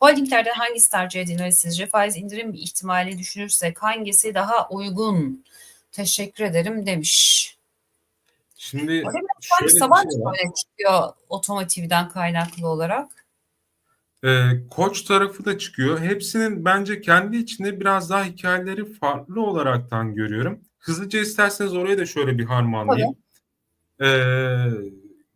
Holdinglerden hangisi tercih edilmeli sizce? Faiz indirim ihtimali düşünürsek hangisi daha uygun? Teşekkür ederim demiş. Şimdi şöyle Sabancı şey böyle çıkıyor otomotivden kaynaklı olarak. Ee, koç tarafı da çıkıyor. Hepsinin bence kendi içinde biraz daha hikayeleri farklı olaraktan görüyorum. Hızlıca isterseniz oraya da şöyle bir harmanlayayım. Ee,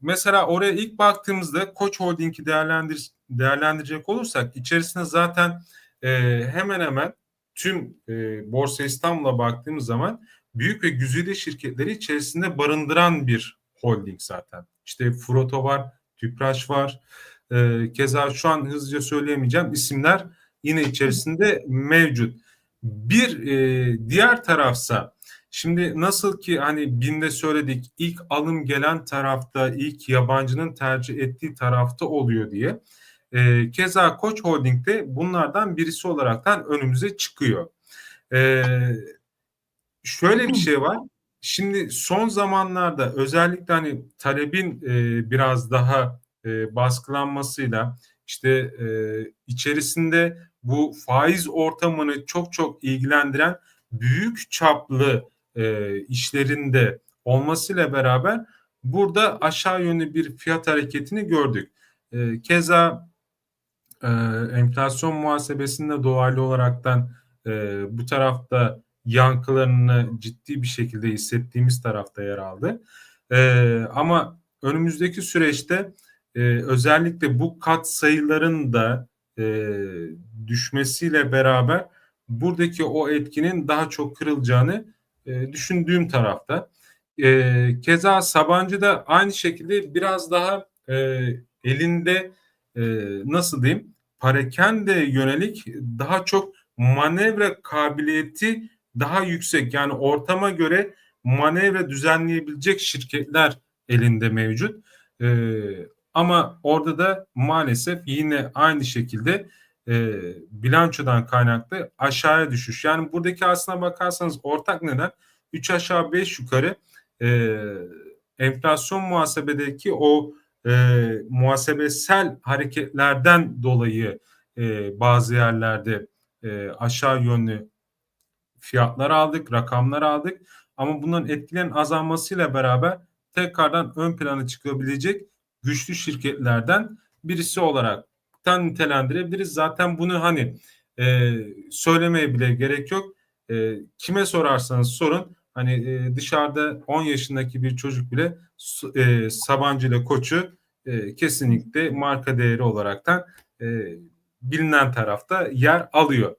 mesela oraya ilk baktığımızda Koç Holding'i değerlendir, değerlendirecek olursak içerisinde zaten e, hemen hemen tüm e, Borsa İstanbul'a baktığımız zaman büyük ve güzide şirketleri içerisinde barındıran bir holding zaten. İşte Froto var, Tüpraş var. E, keza şu an hızlıca söyleyemeyeceğim isimler yine içerisinde mevcut. Bir e, diğer tarafsa Şimdi nasıl ki hani BİM'de söyledik ilk alım gelen tarafta ilk yabancının tercih ettiği tarafta oluyor diye. E, keza Koç Holding'de bunlardan birisi olaraktan önümüze çıkıyor. E, şöyle bir şey var. Şimdi son zamanlarda özellikle hani talebin e, biraz daha e, baskılanmasıyla işte e, içerisinde bu faiz ortamını çok çok ilgilendiren büyük çaplı e, işlerinde olmasıyla beraber burada aşağı yönlü bir fiyat hareketini gördük. E, keza e, enflasyon muhasebesinde dolaylı olaraktan e, bu tarafta yankılarını ciddi bir şekilde hissettiğimiz tarafta yer aldı. E, ama önümüzdeki süreçte e, özellikle bu kat sayıların da e, düşmesiyle beraber buradaki o etkinin daha çok kırılacağını e, düşündüğüm tarafta. E, keza Sabancı da aynı şekilde biraz daha e, elinde e, nasıl diyeyim parakende yönelik daha çok manevra kabiliyeti daha yüksek. Yani ortama göre manevra düzenleyebilecek şirketler elinde mevcut. E, ama orada da maalesef yine aynı şekilde e, bilançodan kaynaklı aşağıya düşüş. Yani buradaki aslına bakarsanız ortak neden 3 aşağı 5 yukarı e, enflasyon muhasebedeki o e, muhasebesel hareketlerden dolayı e, bazı yerlerde e, aşağı yönlü fiyatlar aldık, rakamlar aldık. Ama bunların etkilerin azalmasıyla beraber tekrardan ön plana çıkabilecek güçlü şirketlerden birisi olarak nitelendirebiliriz. Zaten bunu hani e, söylemeye bile gerek yok. E, kime sorarsanız sorun hani e, dışarıda 10 yaşındaki bir çocuk bile e, Sabancı ile Koç'u e, kesinlikle marka değeri olaraktan e, bilinen tarafta yer alıyor.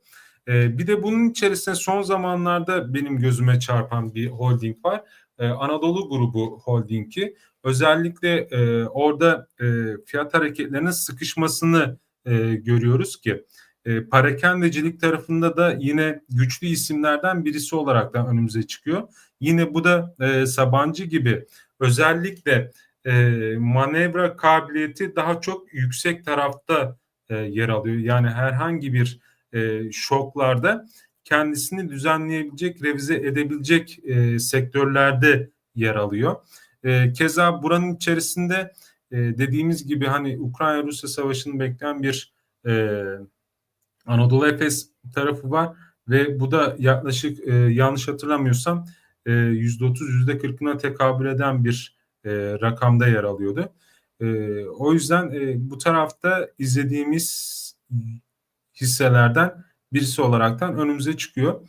E, bir de bunun içerisinde son zamanlarda benim gözüme çarpan bir holding var. E, Anadolu Grubu Holding'i özellikle e, orada e, fiyat hareketlerinin sıkışmasını e, görüyoruz ki e, parakendecilik tarafında da yine güçlü isimlerden birisi olarak da önümüze çıkıyor. Yine bu da e, Sabancı gibi özellikle e, manevra kabiliyeti daha çok yüksek tarafta e, yer alıyor. Yani herhangi bir e, şoklarda kendisini düzenleyebilecek, revize edebilecek e, sektörlerde yer alıyor. E, keza buranın içerisinde e, dediğimiz gibi hani Ukrayna-Rusya savaşını bekleyen bir e, Anadolu Efes tarafı var ve bu da yaklaşık e, yanlış hatırlamıyorsam e, %30 %40'ına tekabül eden bir e, rakamda yer alıyordu. E, o yüzden e, bu tarafta izlediğimiz hisselerden birisi olaraktan önümüze çıkıyor.